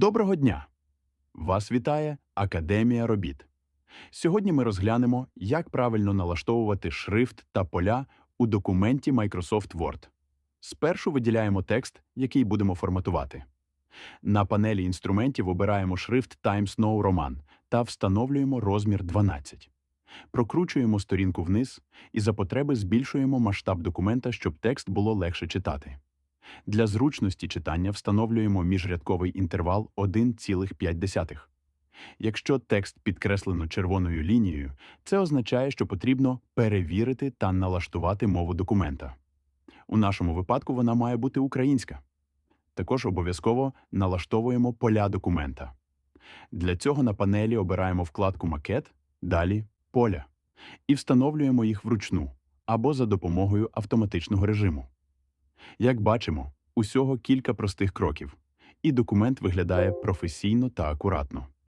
Доброго дня! Вас вітає Академія робіт. Сьогодні ми розглянемо, як правильно налаштовувати шрифт та поля у документі Microsoft Word. Спершу виділяємо текст, який будемо форматувати. На панелі інструментів обираємо шрифт Times New Roman та встановлюємо розмір 12. Прокручуємо сторінку вниз і за потреби збільшуємо масштаб документа, щоб текст було легше читати. Для зручності читання встановлюємо міжрядковий інтервал 1,5. Якщо текст підкреслено червоною лінією, це означає, що потрібно перевірити та налаштувати мову документа. У нашому випадку вона має бути українська. Також обов'язково налаштовуємо поля документа. Для цього на панелі обираємо вкладку Макет, далі Поля і встановлюємо їх вручну або за допомогою автоматичного режиму. Як бачимо, усього кілька простих кроків, і документ виглядає професійно та акуратно.